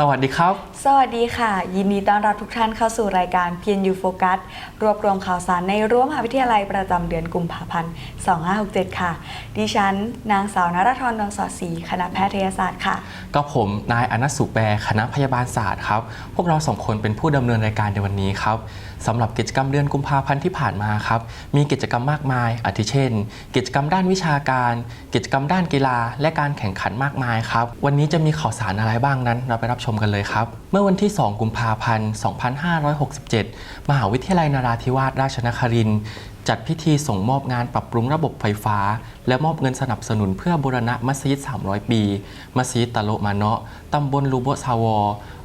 สวัสดีครับ สวัสดีค่ะ ยินดีต้อนรับทุกท่านเข้าสู่รายการ PNU Focus รวบรวมข่าวสารในรั้วมหาวิทยาลัยประจำเดือนกุมภาพันธ์ 2567 ค่ะ ดิฉัน นางสาวนรธรดวงสอดศรีคณะแพทยศาสตร์ค่ะ ก็ผมนายอนัสสุแปรคณะพยาบาลศาสตร์ครับ พวกเราสองคนเป็นผู้ดำเนินรายการในวันนี้ครับสำหรับกิจกรรมเดือนกุมภาพันธ์ที่ผ่านมาครับมีกิจกรรมมากมาย อาทิเช่น กิจกรรมด้านวิชาการ กิจกรรมด้านกีฬา และการแข่งขันมากมายครับวันนี้จะมีข่าวสารอะไรบ้างนั้น เราไปรับชมกันเลยครับ เมื่อวันที่ 2 กุมภาพันธ์ 2567 มหาวิทยาลัยนราธิวาสราชนครินทร์จัดพิธีส่งมอบงานปรับปรุงระบบไฟฟ้า และมอบเงินสนับสนุนเพื่อบูรณะมัสยิด 300 ปี มัสยิดตะโลมาเนาะตำบลลูโบซาวอ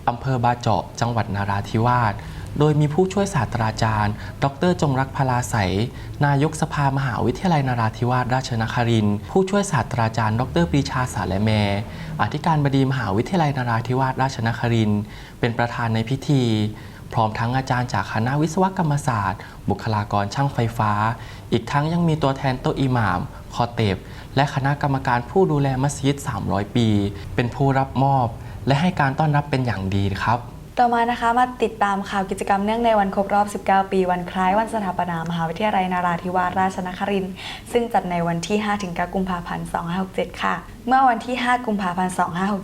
อำเภอบาเจาะ จังหวัดนาราธิวาส โดยมีผู้ช่วยศาสตราจารย์ ดรจงรักพลาใสยนายกสภามหาวิทยาลัยนราธิวาสราชนครินทร์ผู้ช่วยศาสตราจารย์ ดรปรีชาสาและแมอธิการบดีมหาวิทยาลัยนราธิวาสราชนครินทร์เป็นประธานในพิธี พร้อมทั้งอาจารย์จากคณะวิศวกรรมศาสตร์ บุคลากรช่างไฟฟ้า อีกทั้งยังมีตัวแทนโตอิหม่าม คอเตบและคณะกรรมการผู้ดูแลมัสยิด 300 ปี เป็นผู้รับมอบ และให้การต้อนรับเป็นอย่างดีครับ ต่อมานะคะมาติดตามข่าวกิจกรรมเนื่องในวันครบรอบ 19 ปี วันคล้ายวันสถาปนามหาวิทยาลัยนาราธิวาสราชนครินทร์ซึ่งจัดในวันที่ 5-9 กุมภาพันธ์ 2567 ค่ะ เมื่อวันที่ 5 กุมภาพันธ์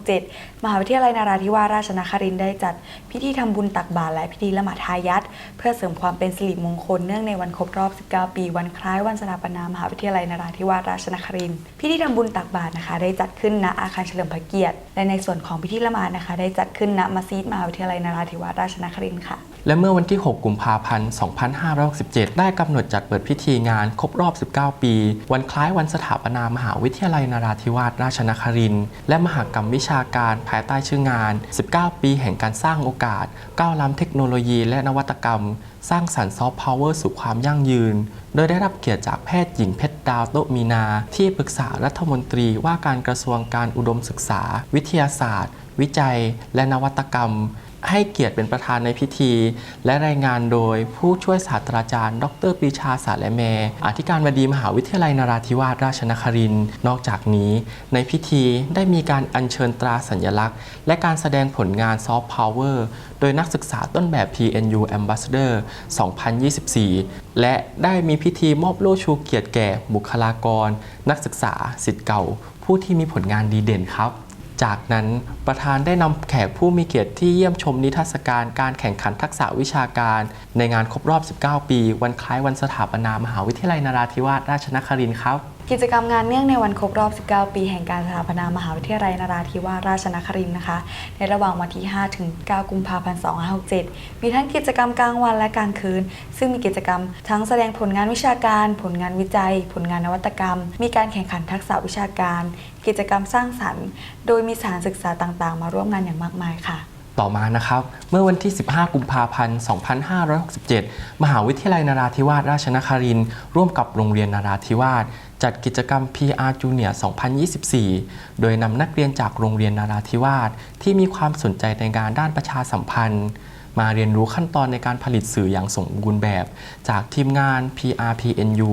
2567 มหาวิทยาลัยนาราธิวาสราชนครินทร์ได้จัดพิธีทำบุญตักบาตรและพิธีละหมาดทายัดเพื่อเสริมความเป็นสิริมงคลเนื่องในวันครบรอบ 19 ปี วันคล้ายวันสถาปนามหาวิทยาลัยนาราธิวาสราชนครินทร์พิธีทำบุญตักบาตรนะคะ ได้จัดขึ้นณอาคารเฉลิมพระเกียรติ และในส่วนของพิธีละหมาดนะคะ ได้จัดขึ้นณมัสยิดมหาวิทยาลัยนราธิวาสราชนครินทร์ค่ะ และเมื่อวันที่ 6 กุมภาพันธ์ 2567 ได้กำหนดจัดเปิดพิธีงานครบรอบ 19 ปี วันคล้ายวันสถาปนามหาวิทยาลัยนราธิวาสราชนครินทร์และมหากรรมวิชาการภายใต้ชื่องาน 19 ปีแห่งการสร้างโอกาส ก้าวล้ำเทคโนโลยี และนวัตกรรม สร้างสรรค์ซอฟต์พาวเวอร์สู่ความยั่งยืน โดยได้รับเกียรติจากแพทย์หญิงเพชรดาวโตมีนา ที่ปรึกษารัฐมนตรีว่าการกระทรวงการอุดมศึกษา วิทยาศาสตร์ วิจัย และนวัตกรรม ให้เกียรติเป็นประธานในพิธี และรายงานโดยผู้ช่วยศาสตราจารย์ ดรปรีชาสาและแมอธิการบดีมหาวิทยาลัยนราธิวาสราชนครินทร์นอกจากนี้ ในพิธีได้มีการอัญเชิญตราสัญลักษณ์ และการแสดงผลงานซอฟต์พาวเวอร์โดยนักศึกษาต้นแบบ PNU Ambassador 2024 และได้มีพิธีมอบโล่ชูเกียรติแก่บุคลากร นักศึกษาสิทธิ์เก่า ผู้ที่มีผลงานดีเด่นครับ จากนั้นประธานได้นำแขกผู้มีเกียรติที่เยี่ยมชมนิทรรศการการแข่งขันทักษะวิชาการ ในงานครบรอบ 19 ปี วันคล้ายวันสถาปนามหาวิทยาลัยนราธิวาสราชนครินทร์ครับ กิจกรรมงานเนื่องในวันครบรอบ 19 ปีแห่งการสถาปนามหาวิทยาลัยนราธิวาสราชนครินทร์นะคะ ในระหว่างวันที่ 5 ถึง 9 กุมภาพันธ์ 2567 มีทั้งกิจกรรมกลางวันและกลางคืน ซึ่งมีกิจกรรมทั้งแสดงผลงานวิชาการ ผลงานวิจัย ผลงานนวัตกรรม มีการแข่งขันทักษะวิชาการ กิจกรรมสร้างสรรค์ โดยมีสถานศึกษาต่างๆ มาร่วมงานอย่างมากมายค่ะ ต่อมานะครับ เมื่อวันที่ 15 กุมภาพันธ์ 2567 มหาวิทยาลัยนราธิวาสราชนครินทร์ร่วมกับโรงเรียนนราธิวาสจัดกิจกรรม PR Junior 2024 โดยนำนักเรียนจากโรงเรียนนราธิวาสที่มีความสนใจในงานด้านประชาสัมพันธ์ มาเรียนรู้ขั้นตอนในการผลิตสื่ออย่างสมบูรณ์แบบ จากทีมงาน PRPNU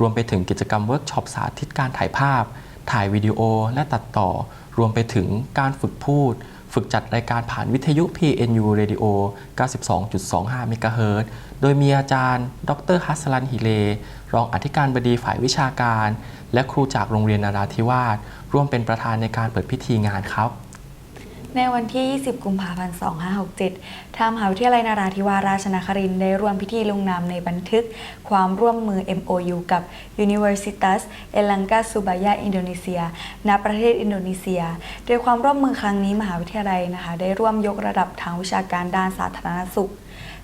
รวมไปถึงกิจกรรมเวิร์กช็อปสาธิตการถ่ายภาพ ถ่ายวิดีโอและตัดต่อ รวมไปถึงการฝึกพูด ฝึกจัดรายการผ่านวิทยุ PNU Radio 92.25 เมกะเฮิรตซ์โดยมีอาจารย์ ดรฮัสลันฮิเล รองอธิการบดีฝ่ายวิชาการ และครูจากโรงเรียนนาราธิวาสร่วมเป็นประธานในการเปิดพิธีงานครับ ในวันที่ 20 กุมภาพันธ์ 2567 ทางมหาวิทยาลัยนาราธิวาสราชนครินทร์ได้ร่วมพิธีลงนามในบันทึกความร่วมมือ MOU กับ Universitas Erlangga Subaya อินโดนีเซีย ณ ประเทศอินโดนีเซีย โดยความร่วมมือครั้งนี้มหาวิทยาลัยนะคะ ได้ร่วมยกระดับทางวิชาการด้านสาธารณสุข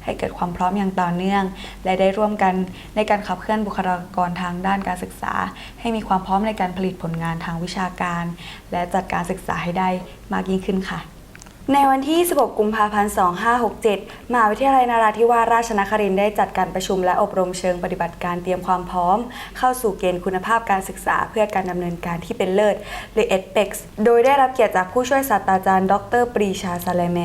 ให้เกิดความพร้อมอย่างต่อเนื่อง และได้ร่วมกันในการขับเคลื่อนบุคลากรทางด้านการศึกษา ให้มีความพร้อมในการผลิตผลงานทางวิชาการ และจัดการศึกษาให้ได้มากยิ่งขึ้นค่ะ ในวันที่ 16 กุมภาพันธ์ 2567มหาวิทยาลัยนาราธิวาสราชนครินทร์ได้จัดการประชุมและอบรมเชิงปฏิบัติการเตรียมความพร้อม เข้าสู่เกณฑ์คุณภาพการศึกษาเพื่อการดำเนินการที่เป็นเลิศ หรือ EDPEX โดยได้รับเกียรติจากผู้ช่วยศาสตราจารย์ ดร ปรีชาสาเลแม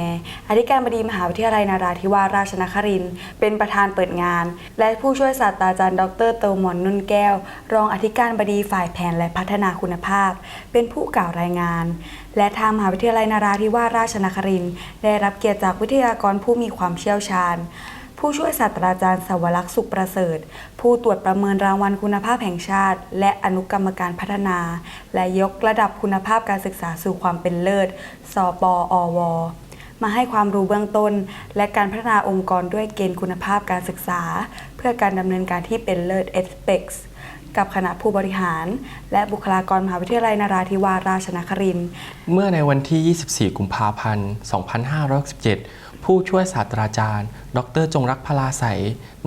อธิการบดีมหาวิทยาลัยนาราธิวาสราชนครินทร์เป็นประธานเปิดงาน และผู้ช่วยศาสตราจารย์ ดรโตมอนนุ่นแก้ว รองอธิการบดีฝ่ายแผนและพัฒนาคุณภาพ เป็นผู้กล่าวรายงาน และทางมหาวิทยาลัยนาราธิวาสราชนครินทร์ได้รับเกียรติจากวิทยากรผู้มีความเชี่ยวชาญ ผู้ช่วยศาสตราจารย์สวรักษ์สุขประเสริฐ ผู้ตรวจประเมินรางวัลคุณภาพแห่งชาติ และอนุกรรมการพัฒนา และยกระดับคุณภาพการศึกษาสู่ความเป็นเลิศ สปอว มาให้ความรู้เบื้องต้น และการพัฒนาองค์กรด้วยเกณฑ์คุณภาพการศึกษา เพื่อการดำเนินการที่เป็นเลิศ e p e x กับคณะผู้บริหาร และบุคลากรมหาวิทยาลัยนราธิวาสราชนครินทร์เมื่อในวันที่ 24 กุมภาพันธ์ 2567 ผู้ช่วยศาสตราจารย์ ดร จงรักพลาใส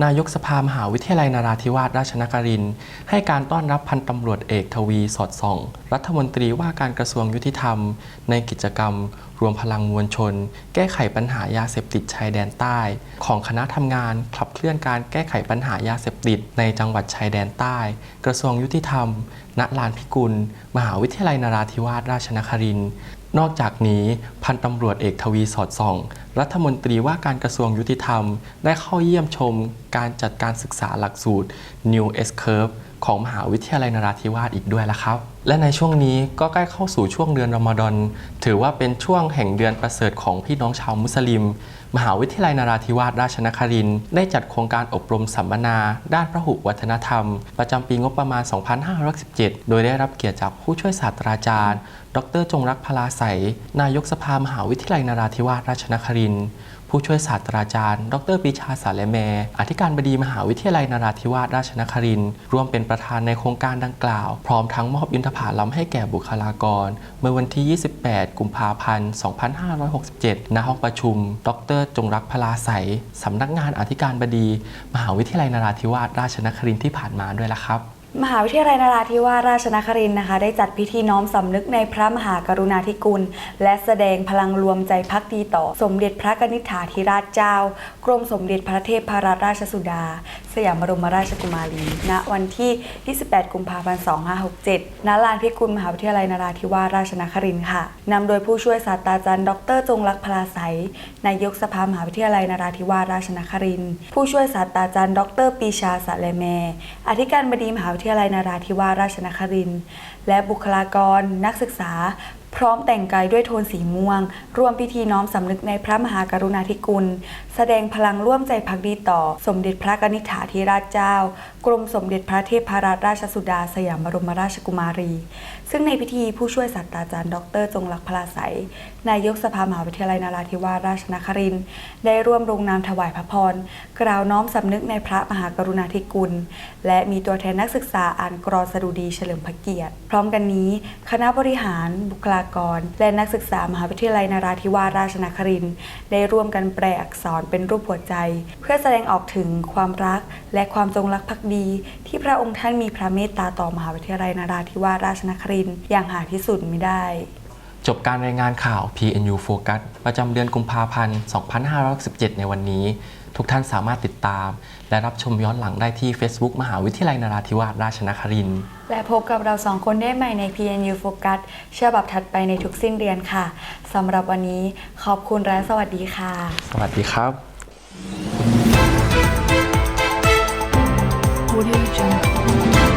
นายกสภามหาวิทยาลัยนราธิวาสราชนครินทร์ให้การต้อนรับพันตำรวจเอกทวีสอดส่อง รัฐมนตรีว่าการกระทรวงยุติธรรม ในกิจกรรม รวมพลังมวลชน แก้ไขปัญหายาเสพติดชายแดนใต้ ของคณะทำงานขับเคลื่อนการแก้ไขปัญหายาเสพติดในจังหวัดชายแดนใต้ กระทรวงยุติธรรม ณ ลานพิกุล มหาวิทยาลัยนราธิวาสราชนครินทร์นอกจากนี้พันตำรวจเอกทวีสอดส่อง รัฐมนตรีว่าการกระทรวงยุติธรรม ได้เข้าเยี่ยมชม การจัดการศึกษาหลักสูตร New S Curve ของมหาวิทยาลัยนราธิวาสอีกด้วยละครับ และในช่วงนี้ก็ใกล้เข้าสู่ช่วงเดือนรอมฎอนถือว่าเป็นช่วงแห่งเดือนประเสริฐของพี่น้องชาวมุสลิม มหาวิทยาลัยนราธิวาสราชนครินได้จัดโครงการอบรมสัมมนา ด้านพระหุวัฒนธรรม ประจำปีงบประมาณ 2517 โดยได้รับเกียรติจากผู้ช่วยศาสตราจารย์ ดรจงรักพลาใสนายกสภามหาวิทยาลัยนราธิวาสราชนครินผู้ช่วยศาสตราจารย์ ดรปีชาสาเลแม อธิการบดีมหาวิทยาลัยนราธิวาสราชนครินร่วมเป็นประธานในโครงการดังกล่าว พร้อมทั้งมอบอินทผลัมให้แก่บุคลากร เมื่อวันที่ 28 กุมภาพันธ์ 2567 ณ ห้องประชุม ดร จงรักพลาใสสำนักงานอธิการบดี มหาวิทยาลัยนราธิวาสราชนครินทร์ที่ผ่านมาด้วยละครับ มหาวิทยาลัยนราธิวาสราชนครินทร์นะคะ ได้จัดพิธีน้อมสำนึกในพระมหากรุณาธิคุณ และแสดงพลังรวมใจพักดีต่อ สมเด็จพระกนิษฐาธิราชเจ้า กรมสมเด็จพระเทพรัตนราชสุดา สยามบรมราชกุมารี ณ วันที่ 28 กุมภาพันธ์ 2567 ณ ลานพิกุลมหาวิทยาลัยนราธิวาสราชนครินทร์ค่ะ นำโดยผู้ช่วยศาสตราจารย์ ดร จงรักพลาไสยนายกสภามหาวิทยาลัยนราธิวาสราชนครินทร์ ผู้ช่วยศาสตราจารย์ ดรปีชาสะเลแมอธิการบดีมหาวิทยาลัยนราธิวาสราชนครินทร์และบุคลากร นักศึกษา พร้อมแต่งกายด้วยโทนสีม่วง ร่วมพิธีน้อมสำนึกในพระมหากรุณาธิคุณ แสดงพลังร่วมใจพักดีต่อ สมเด็จพระกนิษฐาธิราชเจ้า กรมสมเด็จพระเทพรัตนราชสุดา สยามบรมราชกุมารี ซึ่งในพิธีผู้ช่วยศาสตราจารย์ ดร จงรักพลาใสยนายกสภามหาวิทยาลัยนราธิวาสราชนครินทร์ได้ร่วมลงนามถวายพระพร กล่าวน้อมสำนึกในพระมหากรุณาธิคุณ และมีตัวแทนนักศึกษาอ่านกรอนสดุดีเฉลิมพระเกียรติ พร้อมกันนี้ คณะบริหารบุคลากร และนักศึกษามหาวิทยาลัยนราธิวาสราชนครินทร์ได้ร่วมกันแปลอักษรเป็นรูปหัวใจ เพื่อแสดงออกถึงความรักและความจงรักภักดี ที่พระองค์ท่านมีพระเมตตาต่อมหาวิทยาลัยนราธิวาสราชนครินทร์อย่างหาที่สุดไม่ได้ จบการรายงานข่าว PNU Focus ประจำเดือนกุมภาพันธ์ 2567 ในวันนี้ ทุกท่านสามารถติดตาม และรับชมย้อนหลังได้ที่ Facebook มหาวิทยาลัยนราธิวาสราชนครินทร์และพบกับเราสองคนได้ใหม่ใน PNU Focus ฉบับถัดไปในทุกสิ้นเดือนค่ะสำหรับวันนี้ขอบคุณและสวัสดีค่ะ สวัสดีครับ Audio Jungle.